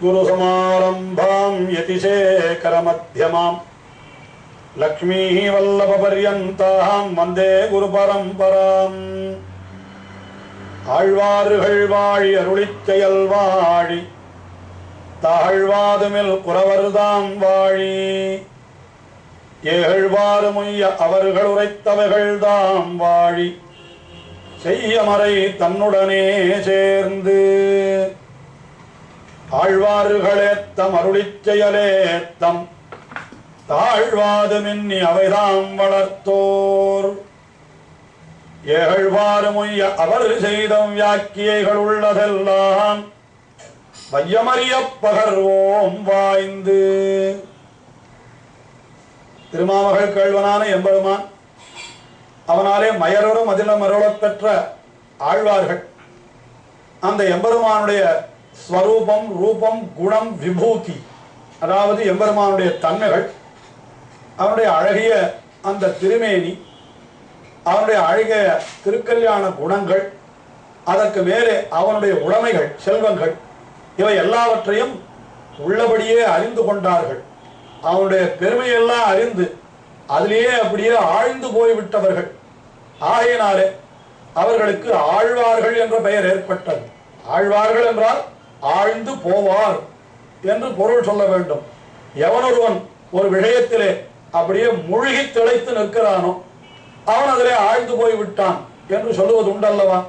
अस्मद्गुरुसमारम्भाम् यतिशेखरमध्यमाम् लक्ष्मीः वल्लभपर्यन्ताम् वन्दे குருபரம்பராம் ஆழ்வார்கள் வாழி அருளிச் செயல் வாழி தாழ்வாதுமில் குறவர்தாம் வாழி ஏழ்வாறு முய்ய அவர்கள் உரைத்தவைகள் தாம் வாழி செய்யமறை தன்னுடனே சேர்ந்து ஆழ்வார்களேத்தம் அருளிச் செயலேத்தம் தாழ்வாது மின்னி அவைதாம் வளர்த்தோர். ஏகழ்வாறுமுய்ய அவர் செய்த வியாக்கியைகள் உள்ளதெல்லாம் வையமறியப் பகர்வோம் வாய்ந்து. திருமாமகள் கேள்வனான எம்பெருமான் அவனாலே மயரோடும் அதிலும் அருளப் பெற்ற ஆழ்வார்கள். அந்த எம்பெருமானுடைய ஸ்வரூபம் ரூபம் குணம் விபூதி. அதாவது எம்பெருமானுடைய தன்மைகள் அவனுடைய அழகிய அந்த திருமேனி அவனுடைய அழகிய திருக்கல்யாண குணங்கள் அதற்கு மேலே அவனுடைய உடைமைகள் செல்வங்கள் இவை எல்லாவற்றையும் உள்ளபடியே அறிந்து கொண்டார்கள். அவனுடைய பெருமையெல்லாம் அறிந்து அதிலேயே அப்படியே ஆழ்ந்து போய்விட்டவர்கள். ஆகையினாலே அவர்களுக்கு ஆழ்வார்கள் என்ற பெயர் ஏற்பட்டது. ஆழ்வார்கள் என்றால் ஆழ்ந்து போவார் என்று பொருள் சொல்ல வேண்டும். எவனொருவன் ஒரு விஷயத்திலே அப்படியே மூழ்கி திளைத்து நிற்கிறானோ அவன் அதிலே ஆழ்ந்து போய் விட்டான் என்று சொல்லுவது உண்டல்லவா?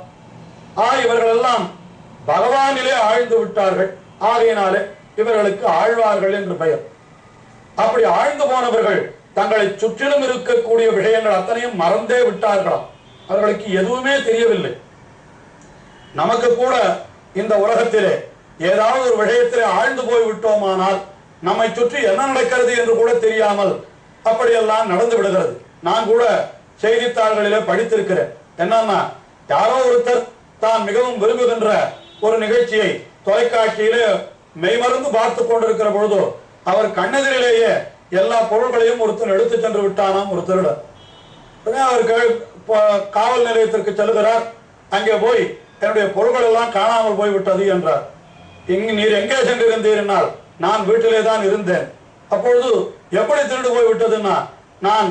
ஆ இவர்கள் எல்லாம் பகவானிலே ஆழ்ந்து விட்டார்கள். ஆகையினாலே இவர்களுக்கு ஆழ்வார்கள் என்று பெயர். அப்படி ஆழ்ந்து போனவர்கள் தங்களை சுற்றிலும் இருக்கக்கூடிய விஷயங்கள் அத்தனையும் மறந்தே விட்டார்களாம். அவர்களுக்கு எதுவுமே தெரியவில்லை. நமக்கு கூட இந்த உலகத்திலே ஏதாவது ஒரு விஷயத்தில் ஆழ்ந்து போய் விட்டோமானால் நம்மை சுற்றி என்ன நடக்கிறது என்று கூட தெரியாமல் அப்படியெல்லாம் நடந்து விடுகிறது. நான் கூட செய்தித்தாள்களிலே படித்திருக்கிறேன். என்னன்னா யாரோ ஒருத்தர் தான் மிகவும் விரும்புகின்ற ஒரு நிகழ்ச்சியை தொலைக்காட்சியிலே மெய்மறந்து பார்த்து கொண்டிருக்கிற பொழுது அவர் கண்ணெதிரிலேயே எல்லா பொருள்களையும் ஒருத்தர் எடுத்து சென்று விட்டானாம் ஒரு திருடன். அவர் காவல் நிலையத்திற்கு செல்கிறார். அங்கே போய் என்னுடைய பொருள்கள் எல்லாம் காணாமல் போய்விட்டது என்றார். இங்கு நீர் எங்கே சென்றிருந்தீர்னால் நான் வீட்டிலே தான் இருந்தேன். அப்பொழுது எப்படி திருடு போய் விட்டதுன்னா நான்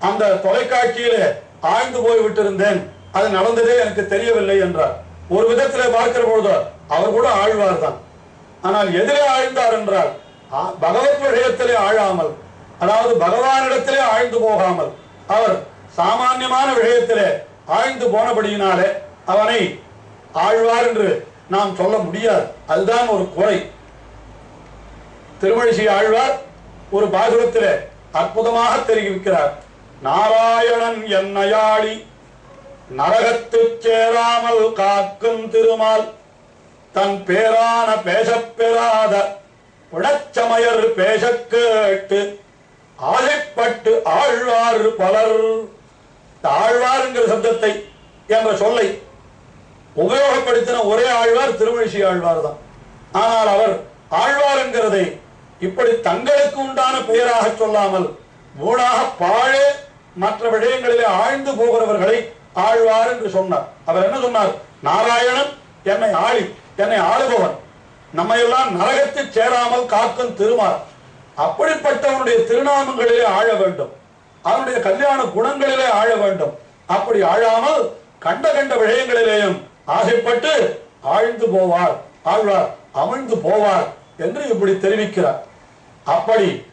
அந்த தொலைக்காட்சியிலே ஆழ்ந்து போய் விட்டிருந்தேன் அது நடந்ததே எனக்கு தெரியவில்லை என்றார். ஒரு விதத்திலே பார்க்கிற பொழுது அவர் கூட ஆழ்வார் தான் ஆனால் எதிரே ஆழ்ந்தார் என்றால் ஆ- பகவத் விஷயத்திலே ஆழாமல் அதாவது பகவானிடத்திலே ஆழ்ந்து போகாமல் அவர் சாமானியமான விஷயத்திலே ஆழ்ந்து போனபடியினாலே அவனை ஆழ்வார் என்று நாம் சொல்ல முடியாது. அதுதான் ஒரு குறை. திருமழிசை ஆழ்வார் ஒரு பாசுரத்திலே அற்புதமாக தெரிவிக்கிறார். நாராயணன் என்னையாளி நரகத்துச் சேராமல் காக்கும் திருமால் தன் பேரான பேசப் பெறாத புடச்சமயர் பேசக் கேட்டு ஆசைப்பட்டு ஆழ்வார் பலர். இந்த சப்தத்தை என்ற சொல்லை உபயோகப்படுத்தின ஒரே ஆழ்வார் திருமழிசை ஆழ்வார் தான். ஆனால் அவர் ஆழ்வார் என்கிறதை இப்படி தங்களுக்கு உண்டான பெயராக சொல்லாமல் மூடாக பாழே மற்ற விடயங்களிலே ஆழ்ந்து போகிறவர்களை ஆழ்வார் என்று சொன்னார். அவர் என்ன சொன்னார்? நாராயணன் என்னை ஆளி என்னை ஆளுபவன். நம்ம எல்லாம் நரகத்தில் சேராமல் காக்கும் திருமார் அப்படிப்பட்டவனுடைய திருநாமங்களிலே ஆழ வேண்டும். அவனுடைய கல்யாண குணங்களிலே ஆழ வேண்டும். அப்படி ஆழாமல் கண்ட கண்ட விடயங்களிலேயும் ஆசைப்பட்டு ஆழ்ந்து போவார் ஆழ்வார் அமிழ்ந்து போவார் என்று இப்படி தெரிவிக்கிறார். அப்படி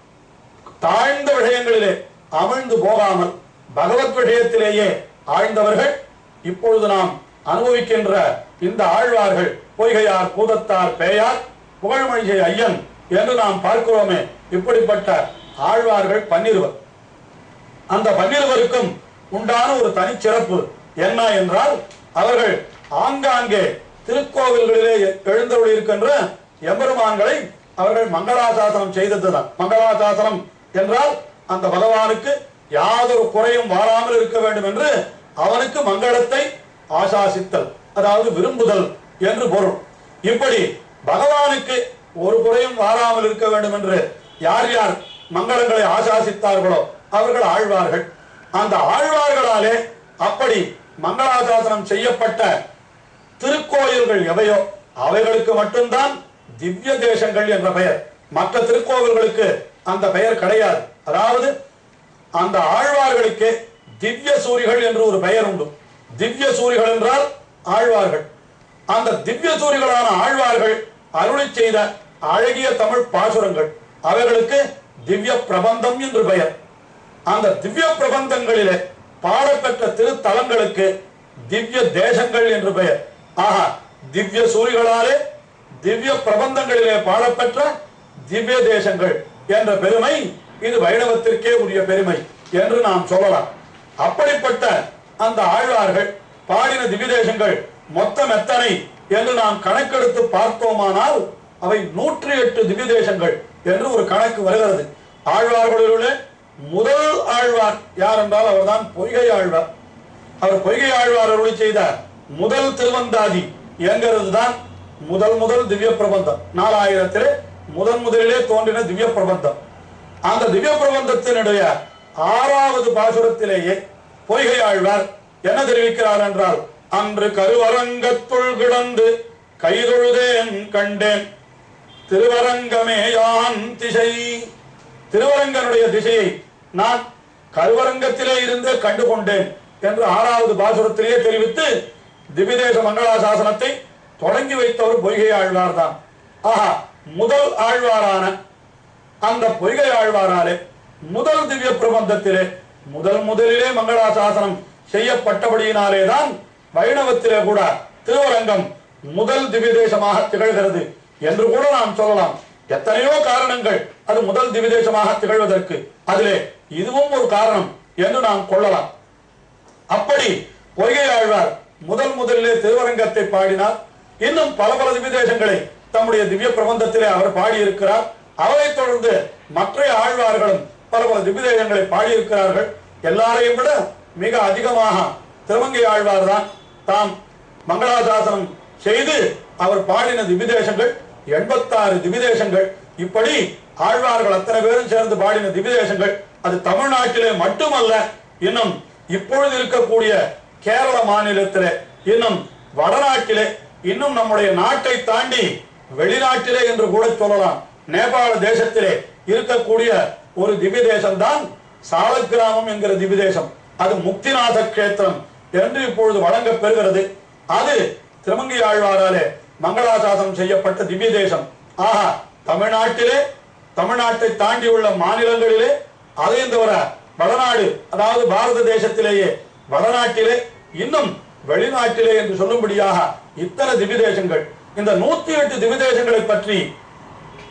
தாழ்ந்த விஷயங்களிலே அமிழ்ந்து போகாமல் பகவத் விஷயத்திலேயே ஆழ்ந்தவர்கள் இப்பொழுது நாம் அனுபவிக்கின்ற இந்த ஆழ்வார்கள் பொய்கையார் பூதத்தார் பேயார் புகழ்மொழிகை ஐயன் என்று நாம் பார்க்கிறோமே இப்படிப்பட்ட ஆழ்வார்கள் பன்னிருவர். அந்த பன்னிருவருக்கும் உண்டான ஒரு தனிச்சிறப்பு என்ன என்றால் அவர்கள் ஆங்காங்கே திருக்கோவில்களிலே எழுந்தருளி இருக்கின்ற எம்பெருமான்களை அவர்கள் மங்களாசாசனம் செய்ததுதான். மங்களாசாசனம் என்றால் அந்த பகவானுக்கு யாதொரு குறையும் வாராமல் இருக்க வேண்டும் என்று அவனுக்கு மங்களத்தை ஆசாசித்தல் அதாவது விரும்புதல் என்று பொருள். இப்படி பகவானுக்கு ஒரு குறையும் வாராமல் இருக்க வேண்டும் என்று யார் யார் மங்களங்களை ஆசாசித்தார்களோ அவர்கள் ஆழ்வார்கள். அந்த ஆழ்வார்களாலே அப்படி மங்களாசாசனம் செய்யப்பட்ட திருக்கோயில்கள் எவையோ அவைகளுக்கு மட்டும்தான் திவ்ய தேசங்கள் என்ற பெயர். மற்ற திருக்கோவில்களுக்கு அந்த பெயர் கிடையாது. அதாவது அந்த ஆழ்வார்களுக்கு திவ்ய சூரிகள் என்று ஒரு பெயர் உண்டு. திவ்ய சூரிகள் என்றால் ஆழ்வார்கள். அந்த திவ்ய சூரிகளான ஆழ்வார்கள் அருளி செய்த அழகிய தமிழ் பாசுரங்கள். அவைகளுக்கு திவ்ய பிரபந்தம் என்று பெயர். அந்த திவ்ய பிரபந்தங்களிலே பாடப்பெற்ற திருத்தலங்களுக்கு திவ்ய தேசங்கள் என்று பெயர். ஆஹா திவ்ய சூரிகளாலே திவ்ய பிரபந்தங்களிலே பாடப்பெற்ற திவ்ய தேசங்கள் என்ற பெருமை இது வைணவத்திற்கே உரிய பெருமை என்று நாம் சொல்லலாம். அப்படிப்பட்ட அந்த ஆழ்வார்கள் பாடின திவ்ய தேசங்கள் மொத்தம் எத்தனை என்று நாம் கணக்கெடுத்து பார்த்தோமானால் அவை நூற்றி எட்டு திவ்ய தேசங்கள் என்று ஒரு கணக்கு வருகிறது. ஆழ்வார்களிலுள்ள முதல் ஆழ்வார் யார் என்றால் அவர்தான் பொய்கை ஆழ்வார். அவர் பொய்கை ஆழ்வார் அருளி செய்த முதல் திருவந்தாதி இயங்குறதுதான் தான் முதல் முதல் திவ்ய பிரபந்தம். நாலாயிரத்திலே முதன் முதலிலே தோன்றின திவ்ய பிரபந்தம். அந்த திவ்ய பிரபந்தத்தினுடைய ஆறாவது பாசுரத்திலேயே பொய்கை ஆழ்வார் என்ன தெரிவிக்கிறார் என்றால் அன்று கருவரங்கத்துள் கிடந்து கைதொழுதேன் கண்டேன். திருவரங்கமே யான் திசை. திருவரங்கனுடைய திசையை நான் கருவரங்கத்திலே இருந்து கண்டு கொண்டேன் என்று ஆறாவது பாசுரத்திலேயே தெரிவித்து திவிதேச மங்களாசாசனத்தை தொடங்கி வைத்தவர் பொய்கை ஆழ்வார் தான் ஆஹா முதல் ஆழ்வாரான அந்த பொய்கை ஆழ்வாராலே முதல் திவ்ய பிரபந்தத்திலே முதல் முதலிலே மங்களாசாசனம் செய்யப்பட்டபடியினாலே தான் வைணவத்திலே கூட திருவரங்கம் முதல் திவ்ய தேசமாக திகழ்கிறது என்று கூட நாம் சொல்லலாம். எத்தனையோ காரணங்கள் அது முதல் திவ்ய தேசமாக திகழ்வதற்கு. அதிலே இதுவும் ஒரு காரணம் என்று நாம் கொள்ளலாம். அப்படி பொய்கை ஆழ்வார் முதல் முதலிலே திருவரங்கத்தை பாடினார். இன்னும் பல பல திவ்யதேசங்களை தம்முடைய திவ்ய பிரபந்தத்திலே அவர் பாடியிருக்கிறார். அவரைத் தொடர்ந்து மற்ற ஆழ்வார்களும் பல பல திவ்யதேசங்களை பாடியிருக்கிறார்கள். எல்லாரையும் விட மிக அதிகமாக திருமங்கை ஆழ்வார் தான். தாம் மங்களாதாசனம் செய்து அவர் பாடின திவ்யதேசங்கள் எண்பத்தாறு திவ்யதேசங்கள். இப்படி ஆழ்வார்கள் அத்தனை பேரும் சேர்ந்து பாடின திவ்யதேசங்கள் அது தமிழ்நாட்டிலே மட்டுமல்ல இன்னும் இப்பொழுது இருக்கக்கூடிய கேரள மாநிலத்திலே இன்னும் வடநாட்டிலே இன்னும் நம்முடைய நாட்டை தாண்டி வெளிநாட்டிலே என்று கூட சொல்லலாம். நேபாள தேசத்திலே இருக்கக்கூடிய ஒரு திவ்ய தேசம் தான் சாலக்கிராமம் என்கிற திவ்ய தேசம். அது முக்திநாத கஷேத்திரம் என்று இப்பொழுது வழங்க பெறுகிறது. அது திருமங்கி ஆழ்வாராலே மங்களாசாசனம் செய்யப்பட்ட திவ்ய தேசம். ஆஹா தமிழ்நாட்டிலே தமிழ்நாட்டை தாண்டி உள்ள மாநிலங்களிலே அதையும் தவிர வடநாடு அதாவது பாரத தேசத்திலேயே வடநாட்டிலே இன்னும் வெளிநாட்டிலே என்று சொல்லும்படியாக இத்தனை திவிதேசங்கள் இந்த நூத்தி எட்டு திவிதேசங்களை பற்றி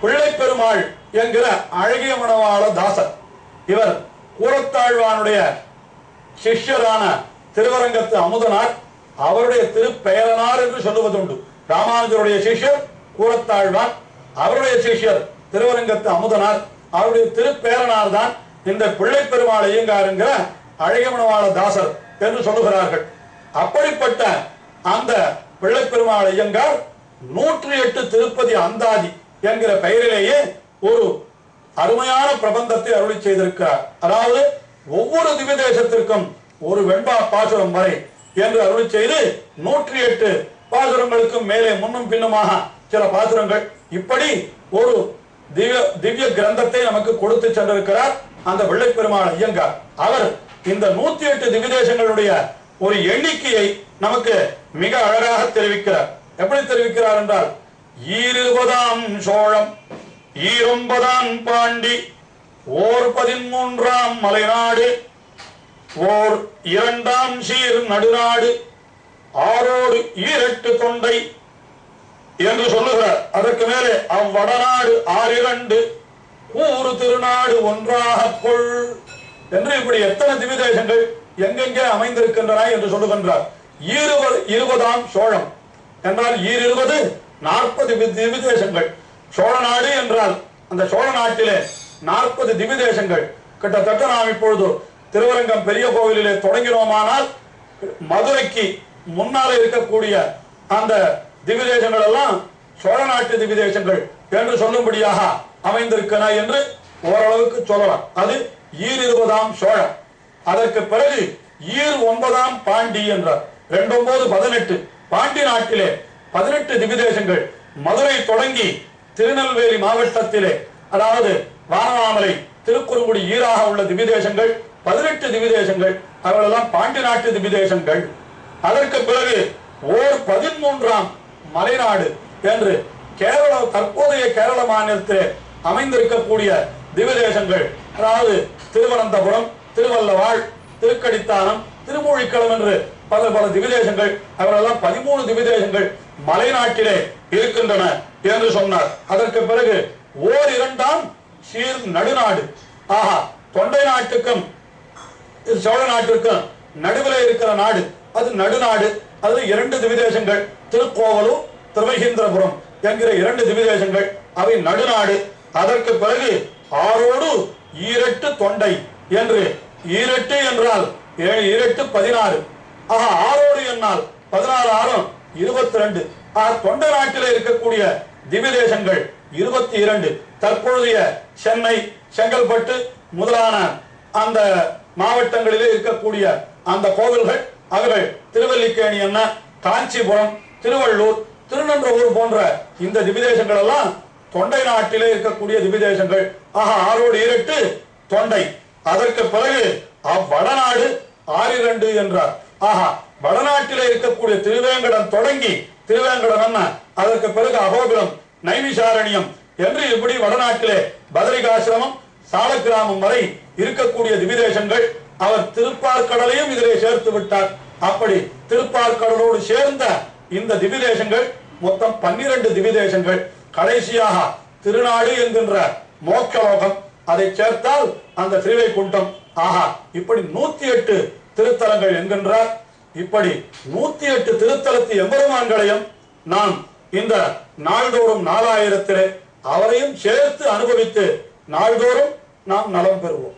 பிள்ளை பெருமாள் என்கிற அழகிய மனவாள தாசர் இவர் கூரத்தாழ்வானுடைய சிஷ்யரான திருவரங்கத்து அமுதனார் அவருடைய திருப்பெயரனார் என்று சொல்லுவதுண்டு. ராமானுஜருடைய சிஷ்யர் கூரத்தாழ்வான் அவருடைய சிஷ்யர் திருவரங்கத்து அமுதனார் அவருடைய திருப்பேரனார் தான் இந்த பிள்ளை பெருமாள் ஐயங்காருங்கிற அழகியமணவாள தாசர் என்று சொல்லுகிறார்கள். அப்படிப்பட்ட அந்த பிள்ளைப்பெருமாள் ஐயங்கார் நூற்றி எட்டு திருப்பதி அந்தாதி என்கிற பெயரிலேயே ஒரு அருமையான பிரபந்தத்தை அருளி செய்திருக்கிறார். அதாவது ஒவ்வொரு திவ்ய தேசத்திற்கும் ஒரு வெண்பா பாசுரம் வரை என்று அருளி செய்து நூற்றி எட்டு பாசுரங்களுக்கும் மேலே முன்னும் பின்னுமாக சில பாசுரங்கள் இப்படி ஒரு திவ்ய திவ்ய கிரந்தத்தை நமக்கு கொடுத்து சென்றிருக்கிறார் அந்த வெள்ளை பெருமாள் ஐயங்கார். அவர் இந்த நூத்தி எட்டு திவ்ய தேசங்களுடைய ஒரு எண்ணிக்கையை நமக்கு மிக அழகாக தெரிவிக்கிறார். எப்படி தெரிவிக்கிறார் என்றால் ஈருபதாம் சோழம் ஈரொன்பதாம் பாண்டி ஓர் பதிமூன்றாம் மலைநாடு ஓர் இரண்டாம் சீர் நடுநாடு ஆரோடு ஈரெட்டு தொண்டை என்று சொல்லுகிறார். அதற்கு மேலே அவ்வடநாடு ஆறிரண்டு கூறு திருநாடு ஒன்றாக கொள் என்று இப்படி எத்தனை திவிதேசங்கள் எங்கெங்கே அமைந்திருக்கின்றன என்று சொல்லுகின்றார். இருபது இருபதாம் சோழம். என்றால் ஈரிருபது நாற்பது திவிதேசங்கள். சோழ நாடு என்றால் அந்த சோழ நாட்டிலே நாற்பது திவிதேசங்கள். கிட்டத்தட்ட நாம் இப்பொழுது திருவரங்கம் பெரிய கோவிலிலே தொடங்கினோமானால் மதுரைக்கு முன்னாலே இருக்கக்கூடிய அந்த திவிதேசங்கள் எல்லாம் சோழ நாட்டு திவிதேசங்கள் என்று சொல்லும்படியாக அமைந்திருக்கிறன என்று ஓரளவுக்கு சொல்லலாம். அது ஈர் இருபதாம் சோழம். அதற்கு பிறகு ஈர் ஒன்பதாம் பாண்டி என்றார். ரெண்டு ஒன்பது பதினெட்டு. பாண்டி நாட்டிலே பதினெட்டு திவிதேசங்கள் மதுரை தொடங்கி திருநெல்வேலி மாவட்டத்திலே அதாவது வானவாமலை திருக்குறுங்குடி ஈராக உள்ள திவிதேசங்கள் பதினெட்டு திவிதேசங்கள் அவர்களெல்லாம் பாண்டி நாட்டு திவிதேசங்கள் அதற்கு பிறகு ஓர் பதிமூன்றாம் மலைநாடு என்று கேரள தற்போதைய கேரள மாநிலத்திலே அமைந்திருக்கக்கூடிய திவிதேசங்கள் அதாவது திருவனந்தபுரம் திருவல்லவாழ் திருக்கடித்தானம் திருமூழிக்களம் என்று பல பல திவிதேசங்கள் அவரெல்லாம் பதிமூணு திவிதேசங்கள் மலைநாட்டிலே இருக்கின்றன என்று சொன்னார். அதற்கு பிறகு ஓர் இரண்டாம் சீர் நடுநாடு. ஆஹா தொண்டை நாட்டுக்கும் சோழ நாட்டிற்கும் நடுவில் இருக்கிற நாடு. அது நடுநாடு. அது இரண்டு திவிதேசங்கள் திருக்கோவலூர் திருமகேந்திரபுரம் என்கிற இரண்டு திவிதேசங்கள் அவை நடுநாடு. அதற்கு பிறகு ஆரோடு ஈரட்டு தொண்டை என்று ஈரெட்டு என்றால் ஏழு ஈரெட்டு பதினாறு. ஆக ஆறோடு என்னால் பதினாறு ஆறும் இருபத்தி ரெண்டு ஆக தொண்டை நாட்டில் இருக்கக்கூடிய திவிதேசங்கள் இருபத்தி இரண்டு தற்பொழுதைய சென்னை செங்கல்பட்டு முதலான அந்த மாவட்டங்களிலே இருக்கக்கூடிய அந்த கோவில்கள் அவர்கள் திருவல்லிக்கேணி என்ன காஞ்சிபுரம் திருவள்ளூர் திருநன்றவூர் போன்ற இந்த திவிதேசங்கள் எல்லாம் தொண்டை நாட்டிலே இருக்கக்கூடிய திவிதேசங்கள் ஆக ஆறோடு இரட்டு தொண்டை. அதற்கு பிறகு அவ்வடநாடு ஆறிரண்டு என்றார். ஆஹா வடநாட்டில இருக்கக்கூடிய திருவேங்கடம் தொடங்கி திருவேங்கடம் என்ன? அதற்கு பிறகு அகோபுரம் நைமிசாரண்யம் என்று இப்படி வடநாட்டிலே பதரிகாசிரமம் சாலக்கிராமம் வரை இருக்கக்கூடிய திவிதேசங்கள் அவர் திருப்பார்கடலையும் இதிலே சேர்த்து விட்டார். அப்படி திருப்பார்கடலோடு சேர்ந்த இந்த திவிதேசங்கள் மொத்தம் பன்னிரண்டு திவிதேசங்கள் கடைசியாக திருநாடு என்கின்ற மோட்சலோகம் அதை சேர்த்தால் அந்த திருவைகுண்டம். ஆஹா இப்படி நூத்தி எட்டு திருத்தலங்கள் என்கின்றார். இப்படி நூத்தி எட்டு திருத்தலத்து எம்பெருமான்களையும் நாம் இந்த நாள்தோறும் நாலாயிரத்திலே அவரையும் சேர்த்து அனுபவித்து நாள்தோறும் நாம் நலம் பெறுவோம்.